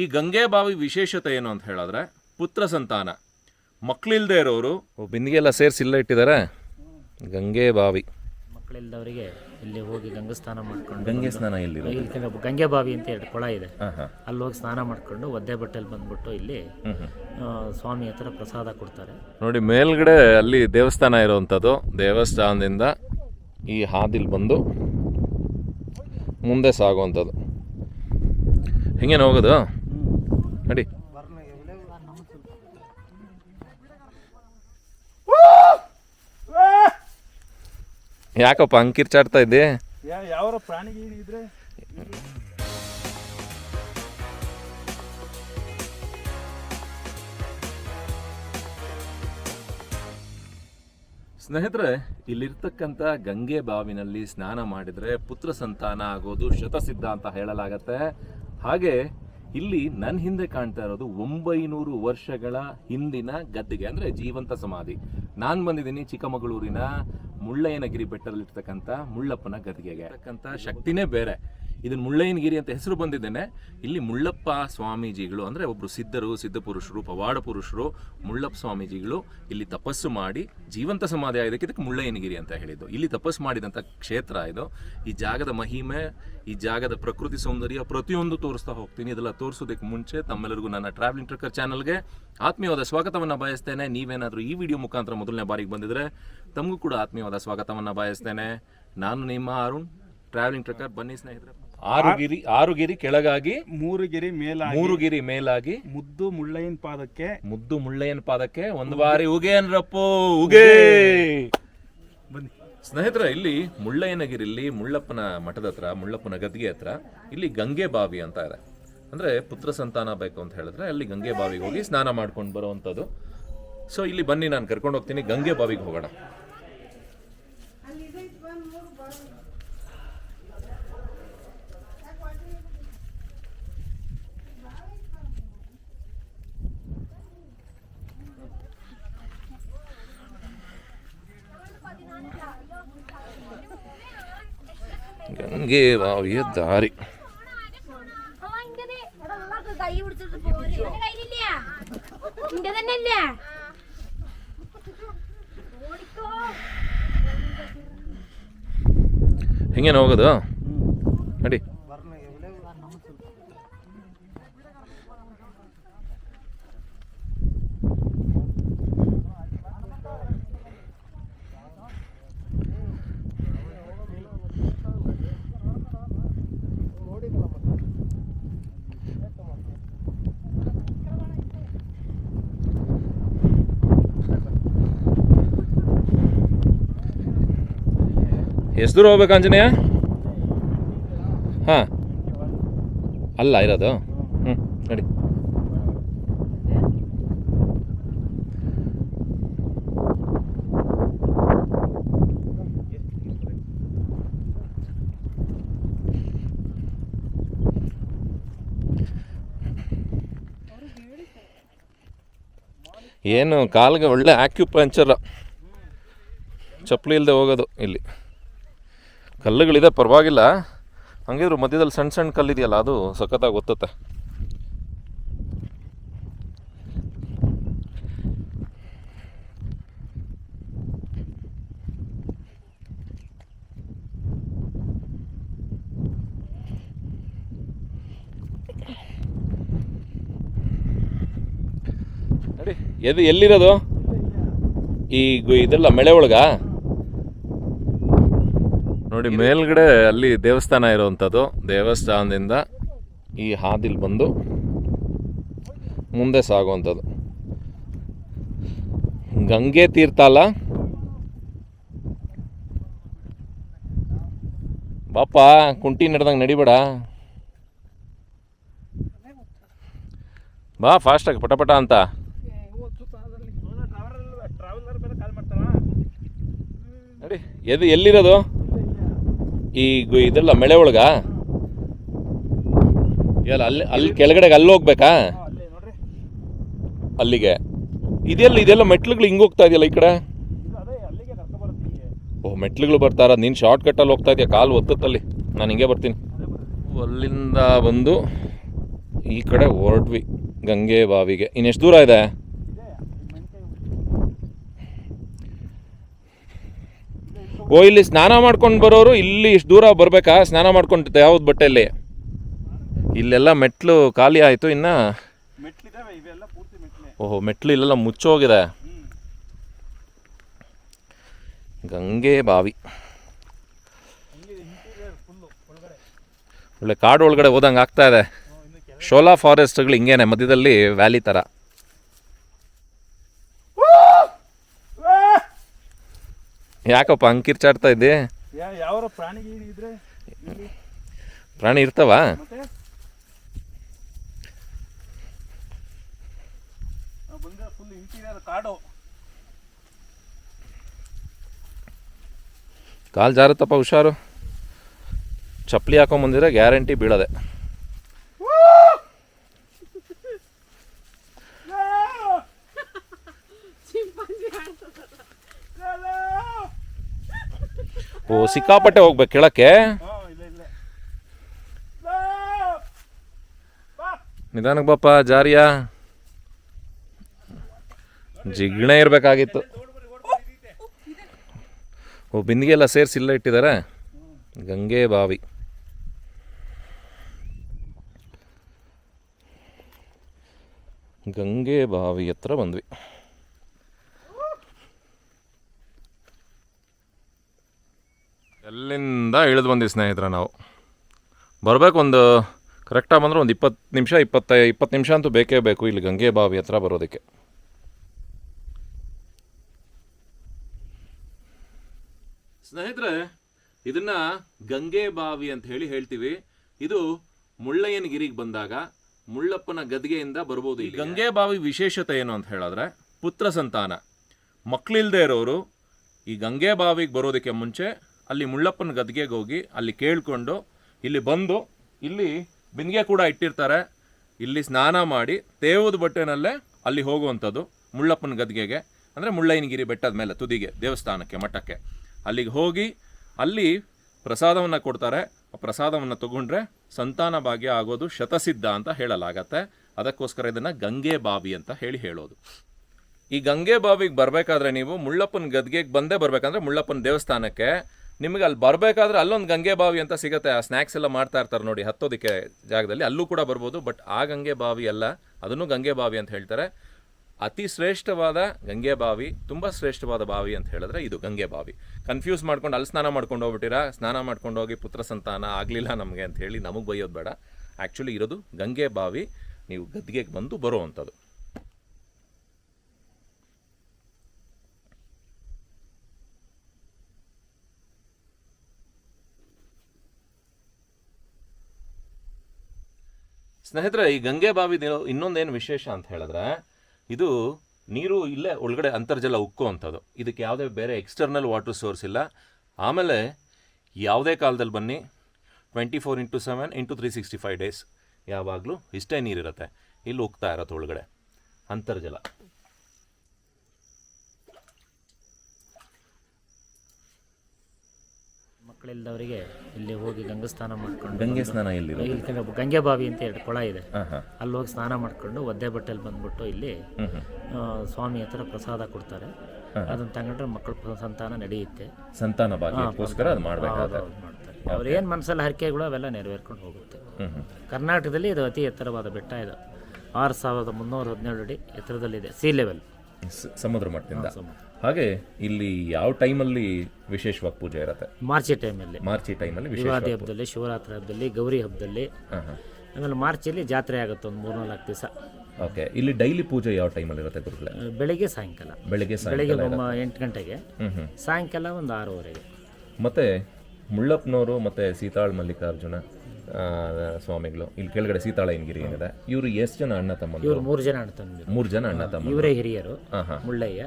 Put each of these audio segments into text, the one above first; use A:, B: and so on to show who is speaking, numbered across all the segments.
A: ಈ ಗಂಗೆ ಬಾವಿ ವಿಶೇಷತೆ ಏನು ಅಂತ ಹೇಳಿದ್ರೆ ಪುತ್ರ ಸಂತಾನ. ಮಕ್ಕಳಿಲ್ಲದೆ ಇರೋರು ಬಿಂದಿಗೆಲ್ಲ ಸೇರಿಸಿ ಇಲ್ಲ ಇಟ್ಟಿದ್ದಾರೆ ಗಂಗೆ ಬಾವಿ.
B: ಮಕ್ಕಳಿಲ್ಲದವರಿಗೆ ಇಲ್ಲಿ ಹೋಗಿ ಗಂಗೆ ಸ್ನಾನ ಮಾಡ್ಕೊಂಡು
A: ಗಂಗೆ ಸ್ನಾನ
B: ಇಲ್ಲಿ ಗಂಗೆ ಬಾವಿ ಅಂತ ಎರಡು ಕೊಳ ಇದೆ. ಅಲ್ಲಿ ಹೋಗಿ ಸ್ನಾನ ಮಾಡ್ಕೊಂಡು ಒದ್ದೆ ಬಟ್ಟೆಲಿ ಬಂದ್ಬಿಟ್ಟು ಇಲ್ಲಿ ಸ್ವಾಮಿ ಹತ್ರ ಪ್ರಸಾದ ಕೊಡ್ತಾರೆ.
A: ನೋಡಿ ಮೇಲ್ಗಡೆ ಅಲ್ಲಿ ದೇವಸ್ಥಾನ ಇರುವಂಥದ್ದು. ದೇವಸ್ಥಾನದಿಂದ ಈ ಹಾದಿಲ್ ಬಂದು ಮುಂದೆ ಸಾಗುವಂಥದ್ದು. ಹಿಂಗೇನು ಹೋಗೋದು ನಡಿ. ಯಾಕಪ್ಪ ಅಂಕಿರ್ ಚಾಡ್ತಾ ಇದ್ದೆ?
C: ಯಾವ ಇದ್ರೆ?
A: ಸ್ನೇಹಿತರೆ ಇಲ್ಲಿರ್ತಕ್ಕಂಥ ಗಂಗೆ ಬಾವಿನಲ್ಲಿ ಸ್ನಾನ ಮಾಡಿದರೆ ಪುತ್ರ ಸಂತಾನ ಆಗೋದು ಶತಸಿದ್ಧ ಅಂತ ಹೇಳಲಾಗತ್ತೆ. ಹಾಗೆ ಇಲ್ಲಿ ನನ್ನ ಹಿಂದೆ ಕಾಣ್ತಾ ಇರೋದು ಒಂಬೈನೂರು ವರ್ಷಗಳ ಹಿಂದಿನ ಗದ್ದಿಗೆ, ಅಂದ್ರೆ ಜೀವಂತ ಸಮಾಧಿ. ನಾನು ಬಂದಿದ್ದೀನಿ ಚಿಕ್ಕಮಗಳೂರಿನ ಮುಳ್ಳಯ್ಯನಗಿರಿ ಬೆಟ್ಟದಲ್ಲಿರ್ತಕ್ಕಂಥ ಮುಳ್ಳಪ್ಪನ ಗದ್ದಿಗೆಗೆ. ಇರತಕ್ಕಂಥ ಶಕ್ತಿನೇ ಬೇರೆ. ಇದನ್ನ ಮುಳ್ಳಯ್ಯನಗಿರಿ ಅಂತ ಹೆಸರು ಬಂದಿದ್ದೇನೆ. ಇಲ್ಲಿ ಮುಳ್ಳಪ್ಪ ಸ್ವಾಮೀಜಿಗಳು ಅಂದರೆ ಒಬ್ಬರು ಸಿದ್ಧರು, ಸಿದ್ಧ ಪುರುಷರು, ಪವಾಡ ಪುರುಷರು, ಮುಳ್ಳಪ್ಪ ಸ್ವಾಮೀಜಿಗಳು ಇಲ್ಲಿ ತಪಸ್ಸು ಮಾಡಿ ಜೀವಂತ ಸಮಾಧಿ ಆಗಿದ್ದಕ್ಕೆ ಇದಕ್ಕೆ ಮುಳ್ಳಯ್ಯನಗಿರಿ ಅಂತ ಹೇಳಿದ್ದು. ಇಲ್ಲಿ ತಪಸ್ಸು ಮಾಡಿದಂಥ ಕ್ಷೇತ್ರ ಇದು. ಈ ಜಾಗದ ಮಹಿಮೆ, ಈ ಜಾಗದ ಪ್ರಕೃತಿ ಸೌಂದರ್ಯ ಪ್ರತಿಯೊಂದು ತೋರಿಸ್ತಾ ಹೋಗ್ತೀನಿ. ಇದೆಲ್ಲ ತೋರಿಸೋದಕ್ಕೆ ಮುಂಚೆ ತಮ್ಮೆಲ್ಲರಿಗೂ ನನ್ನ ಟ್ರಾವೆಲಿಂಗ್ ಟ್ರಕ್ಕರ್ ಚಾನಲ್ಗೆ ಆತ್ಮೀಯವಾದ ಸ್ವಾಗತವನ್ನು ಬಯಸ್ತೇನೆ. ನೀವೇನಾದರೂ ಈ ವಿಡಿಯೋ ಮುಖಾಂತರ ಮೊದಲನೇ ಬಾರಿಗೆ ಬಂದಿದ್ರೆ ತಮಗೂ ಕೂಡ ಆತ್ಮೀಯವಾದ ಸ್ವಾಗತವನ್ನು ಬಯಸ್ತೇನೆ. ನಾನು ನಿಮ್ಮ ಅರುಣ್ ಟ್ರಾವೆಲಿಂಗ್ ಟ್ರಕ್ಕರ್ ಬನ್ನಿ ಸ್ನೇಹಿತರೆ. ಆರುಗಿರಿ ಆರುಗಿರಿ ಕೆಳಗಾಗಿ
C: ಮೂರುಗಿರಿ ಮೇಲ
A: ಮೂರುಗಿರಿ ಮೇಲಾಗಿ
C: ಮುದ್ದು ಮುಳ್ಳಯ್ಯನ ಪಾದಕ್ಕೆ
A: ಮುದ್ದು ಮುಳ್ಳಯ್ಯನ ಪಾದಕ್ಕೆ ಒಂದು ಬಾರಿ ಉಗೆ ಅನ್ರಪ್ಪೋ ಉಗೆ!
C: ಬನ್ನಿ.
A: ಸ್ನೇಹಿತರೆ ಇಲ್ಲಿ ಮುಳ್ಳಯ್ಯನಗಿರಿಲಿ ಮುಳ್ಳಪ್ಪನ ಮಠದ ಹತ್ರ ಮುಳ್ಳಪ್ಪನ ಗದ್ದಿಗೆ ಹತ್ರ ಇಲ್ಲಿ ಗಂಗೆ ಬಾವಿ ಅಂತ ಇದೆ. ಅಂದ್ರೆ ಪುತ್ರ ಸಂತಾನ ಬೇಕು ಅಂತ ಹೇಳಿದ್ರೆ ಅಲ್ಲಿ ಗಂಗೆ ಬಾವಿಗೆ ಹೋಗಿ ಸ್ನಾನ ಮಾಡ್ಕೊಂಡು ಬರುವಂಥದ್ದು. ಸೊ ಇಲ್ಲಿ ಬನ್ನಿ ನಾನು ಕರ್ಕೊಂಡು ಹೋಗ್ತೀನಿ. ಗಂಗೆ ಬಾವಿಗೆ ಹೋಗೋಣ.
D: ഗംഗേ ഭാവിയ
A: ദാരി. എങ്ങനെ നോക്കതാ ಎಷ್ಟು ದೂರ ಹೋಗ್ಬೇಕು ಆಂಜನೇಯ? ಹಾಂ. ಅಲ್ಲ, ಇರೋದು? ಹ್ಞೂ ನಡಿ. ಏನು, ಕಾಲಿಗೆ ಒಳ್ಳೆ ಆಕ್ಯುಪಂಚರ್ ಚಪ್ಪಲಿ ಇಲ್ಲದೆ ಹೋಗೋದು ಇಲ್ಲಿ. ಕಲ್ಲುಗಳಿದೆ, ಪರವಾಗಿಲ್ಲ. ಹಂಗಿದ್ರು ಮಧ್ಯದಲ್ಲಿ ಸಣ್ಣ ಸಣ್ಣ ಕಲ್ಲಿದೆಯಲ್ಲ, ಅದು ಸಖತ್ತಾಗಿ ಗೊತ್ತತ್ತೆ ಎದು ಎಲ್ಲಿರೋದು? ಈ ಇದೆಲ್ಲ, ಮಳೆ ಒಳಗ? ನೋಡಿ ಮೇಲ್ಗಡೆ ಅಲ್ಲಿ ದೇವಸ್ಥಾನ ಇರುವಂಥದ್ದು. ದೇವಸ್ಥಾನದಿಂದ ಈ ಹಾದಿಲ್ ಬಂದು ಮುಂದೆ ಸಾಗುವಂಥದ್ದು. ಗಂಗೆ ತೀರ್ಥ ಅಲ್ಲ? ಪಾಪ ಕುಂಟಿ ನಡೆದಂಗೆ ನಡಿಬೇಡ. ಬಾ ಫಾಸ್ಟಾಗಿ ಪಟಪಟ ಅಂತ. ನೋಡಿ ಎದು ಎಲ್ಲಿರೋದು? ಈ ಇದೆಲ್ಲ ಮಳೆ ಒಳಗ? ಎಲ್ಲ ಅಲ್ಲಿ ಅಲ್ಲಿ ಕೆಳಗಡೆಗೆ ಅಲ್ಲಿ ಹೋಗ್ಬೇಕಾ? ಅಲ್ಲಿಗೆ. ಇದೆಲ್ಲ ಇದೆಲ್ಲ ಮೆಟ್ಲುಗಳು ಹಿಂಗೆ ಹೋಗ್ತಾ ಇದೆಯಲ್ಲ ಈ ಕಡೆ? ಓಹ್ ಮೆಟ್ಲುಗಳು ಬರ್ತಾರ. ನೀನು ಶಾರ್ಟ್ ಕಟ್ಟಲ್ಲಿ ಹೋಗ್ತಾ ಇದೆಯಾ. ಕಾಲು ಒತ್ತತ್ತಲ್ಲಿ. ನಾನು ಹಿಂಗೆ ಬರ್ತೀನಿ. ಅಲ್ಲಿಂದ ಬಂದು ಈ ಕಡೆ ಹೊರಟ್ವಿ. ಗಂಗೆ ಬಾವಿಗೆ. ಇನ್ನೆಷ್ಟು ದೂರ ಇದೆ? ಓ ಇಲ್ಲಿ ಸ್ನಾನ ಮಾಡ್ಕೊಂಡು ಬರೋರು ಇಲ್ಲಿ ಇಷ್ಟು ದೂರ ಬರಬೇಕಾ? ಸ್ನಾನ ಮಾಡ್ಕೊಂಡು ಯಾವ್ದು ಬಟ್ಟೆಯಲ್ಲಿ? ಇಲ್ಲೆಲ್ಲ ಮೆಟ್ಲು ಖಾಲಿ ಆಯಿತು ಇನ್ನು. ಓಹೋ ಮೆಟ್ಲು ಇಲ್ಲೆಲ್ಲ ಮುಚ್ಚೋಗಿದೆ. ಗಂಗೆ ಬಾವಿ. ಒಳ್ಳೆ ಕಾಡು ಒಳಗಡೆ ಹೋದಂಗೆ ಆಗ್ತಾ ಇದೆ. ಶೋಲಾ ಫಾರೆಸ್ಟ್ಗಳು ಹಿಂಗೇನೆ ಮಧ್ಯದಲ್ಲಿ ವ್ಯಾಲಿ ಥರ ಯಾಕಪ್ಪ ಹಂಗೆ ಕಿರ್ಚಾಡ್ತಾ ಇದ್ದೆ
C: ಯಾವ ಪ್ರಾಣಿ ಇದ್ರೆ?
A: ಪ್ರಾಣಿ ಇರ್ತಾವ?
C: ಕಾಡು.
A: ಕಾಲು ಜಾರುತ್ತಪ್ಪ ಹುಷಾರು. ಚಪ್ಪಲಿ ಹಾಕೊಂಬಂದಿದ್ರೆ ಗ್ಯಾರಂಟಿ ಬೀಳದೆ. ಓ, ಸಿಕ್ಕಾಪಟ್ಟೆ ಹೋಗ್ಬೇಕು ಕೆಳಕ್ಕೆ. ನಿಧಾನಕ್ಕೆ ಬಾಪ ಜಾರಿಯ. ಜಿಗ್ಣೆ ಇರಬೇಕಾಗಿತ್ತು. ಓ, ಬಿಂದಿಗೆ ಎಲ್ಲ ಸೇರಿಸಿ ಇಲ್ಲ ಇಟ್ಟಿದ್ದಾರೆ. ಗಂಗೆ ಬಾವಿ. ಗಂಗೆ ಬಾವಿ ಹತ್ರ ಬಂದ್ವಿ. ಎಲ್ಲಿಂದ ಇಳಿದು ಬಂದ್ವಿ ಸ್ನೇಹಿತರ ನಾವು. ಬರಬೇಕು ಒಂದು ಕರೆಕ್ಟಾಗಿ ಬಂದರೆ ಒಂದು ಇಪ್ಪತ್ತು ನಿಮಿಷ ಇಪ್ಪತ್ತೈ ಇಪ್ಪತ್ತು ನಿಮಿಷ ಅಂತೂ ಬೇಕೇ ಬೇಕು ಇಲ್ಲಿ ಗಂಗೆ ಬಾವಿ ಹತ್ರ ಬರೋದಕ್ಕೆ. ಸ್ನೇಹಿತರೆ ಇದನ್ನ ಗಂಗೆ ಬಾವಿ ಅಂತ ಹೇಳಿ ಹೇಳ್ತೀವಿ. ಇದು ಮುಳ್ಳಯ್ಯನಗಿರಿಗೆ ಬಂದಾಗ ಮುಳ್ಳಪ್ಪನ ಗದ್ಗೆಯಿಂದ ಬರ್ಬೋದು ಈ ಗಂಗೆ ಬಾವಿ ವಿಶೇಷತೆ ಏನು ಅಂತ ಹೇಳಿದ್ರೆ ಪುತ್ರ ಸಂತಾನ. ಮಕ್ಕಳಿಲ್ಲದೆ ಇರೋರು ಈ ಗಂಗೆ ಬಾವಿಗೆ ಬರೋದಕ್ಕೆ ಮುಂಚೆ ಅಲ್ಲಿ ಮುಳ್ಳಪ್ಪನ ಗದ್ಗೆಗೆ ಹೋಗಿ ಅಲ್ಲಿ ಕೇಳಿಕೊಂಡು ಇಲ್ಲಿ ಬಂದು ಇಲ್ಲಿ ಬಿಂದಿಗೆ ಕೂಡ ಇಟ್ಟಿರ್ತಾರೆ. ಇಲ್ಲಿ ಸ್ನಾನ ಮಾಡಿ ತೇವದ ಬಟ್ಟೆನಲ್ಲೇ ಅಲ್ಲಿ ಹೋಗುವಂಥದ್ದು ಮುಳ್ಳಪ್ಪನ ಗದ್ಗೆಗೆ. ಅಂದರೆ ಮುಳ್ಳಯ್ಯನಗಿರಿ ಬೆಟ್ಟದ ಮೇಲೆ, ತುದಿಗೆ, ದೇವಸ್ಥಾನಕ್ಕೆ, ಮಠಕ್ಕೆ. ಅಲ್ಲಿಗೆ ಹೋಗಿ ಅಲ್ಲಿ ಪ್ರಸಾದವನ್ನು ಕೊಡ್ತಾರೆ. ಆ ಪ್ರಸಾದವನ್ನು ತಗೊಂಡ್ರೆ ಸಂತಾನ ಭಾಗ್ಯ ಆಗೋದು ಶತಸಿದ್ಧ ಅಂತ ಹೇಳಲಾಗತ್ತೆ. ಅದಕ್ಕೋಸ್ಕರ ಇದನ್ನು ಗಂಗೆ ಬಾವಿ ಅಂತ ಹೇಳಿ ಹೇಳೋದು. ಈ ಗಂಗೆ ಬಾವಿಗೆ ಬರಬೇಕಾದ್ರೆ ನೀವು ಮುಳ್ಳಪ್ಪನ ಗದ್ಗೆಗೆ ಬಂದೇ ಬರಬೇಕಂದ್ರೆ ಮುಳ್ಳಪ್ಪನ ದೇವಸ್ಥಾನಕ್ಕೆ ನಿಮಗೆ ಅಲ್ಲಿ ಬರಬೇಕಾದ್ರೆ ಅಲ್ಲೊಂದು ಗಂಗೆ ಬಾವಿ ಅಂತ ಸಿಗುತ್ತೆ, ಆ ಸ್ನ್ಯಾಕ್ಸ್ ಎಲ್ಲ ಮಾಡ್ತಾ ಇರ್ತಾರೆ ನೋಡಿ, ಹತ್ತೋದಕ್ಕೆ ಜಾಗದಲ್ಲಿ. ಅಲ್ಲೂ ಕೂಡ ಬರ್ಬೋದು ಬಟ್ ಆ ಗಂಗೆ ಬಾವಿ ಅಲ್ಲ, ಅದನ್ನು ಗಂಗೆ ಬಾವಿ ಅಂತ ಹೇಳ್ತಾರೆ. ಅತಿ ಶ್ರೇಷ್ಠವಾದ ಗಂಗೆ ಬಾವಿ, ತುಂಬ ಶ್ರೇಷ್ಠವಾದ ಬಾವಿ ಅಂತ ಹೇಳಿದ್ರೆ ಇದು ಗಂಗೆ ಬಾವಿ. ಕನ್ಫ್ಯೂಸ್ ಮಾಡ್ಕೊಂಡು, ಅಲ್ಲಿ ಸ್ನಾನ ಮಾಡ್ಕೊಂಡು ಹೋಗ್ಬಿಟ್ಟಿರಾ? ಸ್ನಾನ ಮಾಡ್ಕೊಂಡು ಹೋಗಿ ಪುತ್ರ ಸಂತಾನ ಆಗಲಿಲ್ಲ ನಮಗೆ ಅಂತ ಹೇಳಿ ನಮಗೆ ಬೈಯೋದು ಬೇಡ. ಆ್ಯಕ್ಚುಲಿ ಇರೋದು ಗಂಗೆ ಬಾವಿ, ನೀವು ಗದ್ದಿಗೆಗೆ ಬಂದು ಬರುವಂಥದ್ದು. ಸ್ನೇಹಿತರೆ, ಈ ಗಂಗೆ ಬಾವಿ ಇನ್ನೊಂದೇನು ವಿಶೇಷ ಅಂತ ಹೇಳಿದ್ರೆ, ಇದು ನೀರು ಇಲ್ಲೇ ಒಳಗಡೆ ಅಂತರ್ಜಲ ಉಕ್ಕೋ ಅಂಥದ್ದು. ಇದಕ್ಕೆ ಯಾವುದೇ ಬೇರೆ ಎಕ್ಸ್ಟರ್ನಲ್ ವಾಟರ್ ಸೋರ್ಸ್ ಇಲ್ಲ. ಆಮೇಲೆ ಯಾವುದೇ ಕಾಲದಲ್ಲಿ ಬನ್ನಿ twenty four into seven into three sixty five days ಯಾವಾಗಲೂ ಇಷ್ಟೇ ನೀರಿರುತ್ತೆ. ಇಲ್ಲಿ ಉಕ್ತಾ ಇರತ್ತೆ ಒಳಗಡೆ, ಅಂತರ್ಜಲ.
B: ಮಕ್ಕಳಿಲ್ಲದವರಿಗೆ ಇಲ್ಲಿ ಹೋಗಿ ಗಂಗಾ ಸ್ನಾನ ಮಾಡ್ಕೊಂಡು
A: ಗಂಗೆ ಸ್ನಾನ
B: ಇಲ್ಲಿ ಕೆಲವು ಗಂಗೆ ಬಾವಿ ಅಂತ ಎರಡು ಕೊಳ ಇದೆ. ಅಲ್ಲಿ ಹೋಗಿ ಸ್ನಾನ ಮಾಡ್ಕೊಂಡು ಒದ್ದೆ ಬಟ್ಟೆಲಿ ಬಂದ್ಬಿಟ್ಟು ಇಲ್ಲಿ ಸ್ವಾಮಿ ಹತ್ರ ಪ್ರಸಾದ ಕೊಡ್ತಾರೆ. ಅದನ್ನ ತಗೊಂಡ್ರೆ ಮಕ್ಕಳ ಸಂತಾನ ನಡೆಯುತ್ತೆ.
A: ಸಂತಾನ ಭಾಗ್ಯಕ್ಕೋಸ್ಕರ ಅದು
B: ಅವ್ರ ಏನು ಮನಸ್ಸಲ್ಲಿ ಹರಕೆಗಳು ಅವೆಲ್ಲ ನೆರವೇರ್ಕೊಂಡು ಹೋಗುತ್ತೆ. ಕರ್ನಾಟಕದಲ್ಲಿ ಇದು ಅತಿ ಎತ್ತರವಾದ ಬೆಟ್ಟ ಇದು. ಆರು ಸಾವಿರದ ಮುನ್ನೂರ ಹದಿನೇಳು ಅಡಿ ಎತ್ತರದಲ್ಲಿದೆ ಸಿ ಲೆವೆಲ್
A: ಸಮುದ್ರ ಮಟ್ಟದಿಂದ ಹಾಗೆ ಇಲ್ಲಿ ಯಾವ ಟೈಮಲ್ಲಿ ವಿಶೇಷವಾಗಿ ಪೂಜೆ ಇರುತ್ತೆ?
B: ಮಾರ್ಚಿ ಟೈಮಲ್ಲಿ.
A: ಮಾರ್ಚ್ ಟೈಮಲ್ಲಿ
B: ಯುಗಾದಿ ಹಬ್ಬದಲ್ಲಿ ಶಿವರಾತ್ರಿ ಹಬ್ಬದಲ್ಲಿ ಗೌರಿ ಹಬ್ಬದಲ್ಲಿ. ಆಮೇಲೆ ಮಾರ್ಚಲ್ಲಿ ಜಾತ್ರೆ ಆಗುತ್ತೆ ಒಂದು ಮೂರು ನಾಲ್ಕು ದಿವಸ.
A: ಓಕೆ ಇಲ್ಲಿ ಡೈಲಿ ಪೂಜೆ ಯಾವ ಟೈಮಲ್ಲಿ ಇರುತ್ತೆ ಗುರುಗಳೇ?
B: ಬೆಳಿಗ್ಗೆ ಸಾಯಂಕಾಲ.
A: ಬೆಳಿಗ್ಗೆ
B: ಬೆಳಿಗ್ಗೆ ಎಂಟು ಗಂಟೆಗೆ. ಸಾಯಂಕಾಲ ಒಂದು ಆರೂವರೆಗೆ.
A: ಮತ್ತೆ ಮುಳ್ಳಪ್ಪನವರು ಮತ್ತೆ ಸೀತಾಳ್ ಮಲ್ಲಿಕಾರ್ಜುನ ಸ್ವಾಮಿಗಳು. ಇಲ್ಲಿ ಕೆಳಗಡೆ ಸೀತಾಳಯ್ಯನಗಿರಿ ಏನಿದೆ? ಇವರು ಎಷ್ಟು ಜನ ಅಣ್ಣ ತಮ್ಮ
B: ಇವರು ಮೂರು ಜನ ಅಣ್ಣ ತಮ್ಮ
A: ಮೂರು ಜನ ಅಣ್ಣ ತಮ್ಮ
B: ಇವರೇ ಹಿರಿಯರು. ಮುಳ್ಳಯ್ಯ.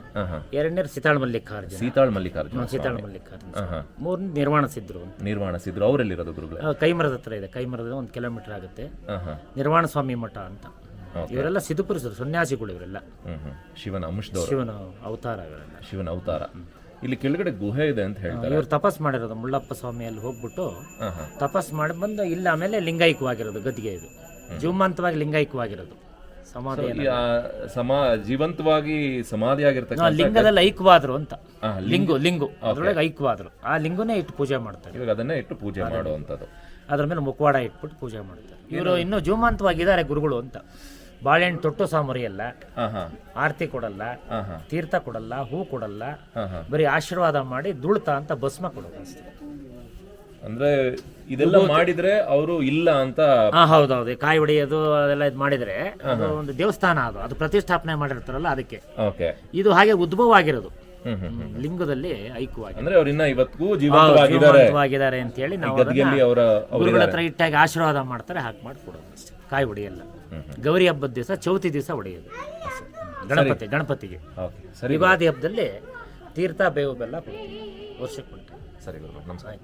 B: ಎರಡನೇ ಸಿತಾಳ ಮಲ್ಲಿಕಾರ್ಜುನ.
A: ಸೀತಾಳ ಮಲ್ಲಿಕಾರ್ಜುನ
B: ಸೀತಾಳ ಮಲ್ಲಿಕಾರ್ಜುನ ಮೂರು ನಿರ್ವಾಣ ಸಿದ್ರು
A: ನಿರ್ವಾಣ ಸಿದ್ರು ಅವರಲ್ಲಿರೋದು ಗುರುಗಳೇ?
B: ಕೈಮರದ ಹತ್ರ ಇದೆ. ಕೈಮರದ ಒಂದು ಕಿಲೋಮೀಟರ್ ಆಗುತ್ತೆ. ನಿರ್ವಾಣ ಸ್ವಾಮಿ ಮಠ ಅಂತ. ಇವರೆಲ್ಲ ಸಿದ್ಧಪುರುಷರು ಸನ್ಯಾಸಿಗಳು ಇವರೆಲ್ಲ.
A: ಶಿವನ ಅಂಶದವರು.
B: ಶಿವನ ಅವತಾರ ಇವರೆಲ್ಲ
A: ಶಿವನ ಅವತಾರ. ಇಲ್ಲಿ ಕೆಳಗಡೆ ಗುಹೆ ಇದೆ ಅಂತ ಹೇಳ್ತಾರೆ.
B: ಇವ್ರು ತಪಸ್ ಮಾಡಿರೋದು ಮುಳ್ಳಪ್ಪ ಸ್ವಾಮಿ ಅಲ್ಲಿ ಹೋಗ್ಬಿಟ್ಟು ತಪಸ್ ಮಾಡಿ ಬಂದು ಇಲ್ಲ ಆಮೇಲೆ ಲಿಂಗೈಕವಾಗಿರೋದು ಗದ್ದಿಗೆ ಇದು. ಜೀವಂತವಾಗಿ ಲಿಂಗೈಕವಾಗಿರೋದು ಸಮಾಧಿ
A: ಸಮಾ ಜೀವಂತವಾಗಿ
B: ಸಮಾಧಿ
A: ಆಗಿರ್ತಕ್ಕಂಥ
B: ಲಿಂಗದಲ್ಲಿ ಐಕ್ಯವಾದ್ರು ಅಂತ. ಲಿಂಗು ಲಿಂಗು ಅದ್ರೊಳಗೆ ಐಕ್ಯವಾದ್ರು. ಆ ಲಿಂಗುನೇ ಇಟ್ಟು ಪೂಜೆ ಮಾಡ್ತಾರೆ.
A: ಇವಾಗ ಅದನ್ನೇ ಇಟ್ಟು ಪೂಜೆ ಮಾಡುವಂಥದ್ದು.
B: ಅದ್ರ ಮೇಲೆ ಮುಖವಾಡ ಇಟ್ಬಿಟ್ಟು ಪೂಜೆ ಮಾಡ್ತಾರೆ. ಇವರು ಇನ್ನೂ ಜೀವಂತವಾಗಿದ್ದಾರೆ ಗುರುಗಳು ಅಂತ. ಬಾಳೆಹಣ್ಣು ತೊಟ್ಟು ಸಾಮರಿಯಲ್ಲ ಆರತಿ ಕೊಡಲ್ಲ ತೀರ್ಥ ಕೊಡಲ್ಲ ಹೂ ಕೊಡಲ್ಲ ಬರೀ ಆಶೀರ್ವಾದ ಮಾಡಿ ದುಳ್ತಾ ಅಂತ ಭಸ್ಮ ಕೊಡೋದು ಅಷ್ಟೇ.
A: ಅಂದ್ರೆ ಇದೆಲ್ಲ ಮಾಡಿದ್ರೆ ಅವರು ಇಲ್ಲ ಅಂತ
B: ಹಾ ಹೌದೌದು. ಕಾಯಿ ಹೊಡೆಯೋದು ಅದೆಲ್ಲ ಇದು ಮಾಡಿದ್ರೆ ಅದು ಒಂದು ದೇವಸ್ಥಾನ ಅದು. ಅದು ಪ್ರತಿಷ್ಠಾಪನೆ ಮಾಡಿರ್ತಾರಲ್ಲ ಅದಕ್ಕೆ.
A: ಓಕೆ.
B: ಇದು ಹಾಗೆ ಉದ್ಭವ ಆಗಿರೋದು. ಲಿಂಗದಲ್ಲಿ ಐಕ್ಯವಾಗಿ.
A: ಅಂದ್ರೆ ಅವ್ರು ಇನ್ನ ಇವತ್ತಿಗೂ ಜೀವಂತವಾಗಿದ್ದಾರೆ.
B: ಜೀವಂತವಾಗಿದ್ದಾರೆ ಅಂತ ಹೇಳಿ ನಾವು
A: ಅವರ
B: ಗುರುಗಳ ಹತ್ರ ಇಟ್ಟಾಗಿ ಆಶೀರ್ವಾದ ಮಾಡ್ತಾರೆ ಹಾಕಿ ಮಾಡಿ ಕೊಡೋದು ಕಾಯಿ ಹೊಡೆಯಲ್ಲ. ಗೌರಿ ಹಬ್ಬದ ದಿವಸ ಚೌತಿ ದಿವಸ ಹೊಡೆಯೋದು. ಗಣಪತಿ ಗಣಪತಿಗೆ.
A: ಓಕೆ ಸರಿ
B: ಯುಗಾದಿ ಹಬ್ಬದಲ್ಲಿ ತೀರ್ಥ ಬೇವು ಬೆಲ್ಲ ಕೊಡ್ತೀವಿ. ವರ್ಷಕ್ಕೆ ಉಂಟು
A: ಸರಿ
B: ನಮಸ್ಕಾರ.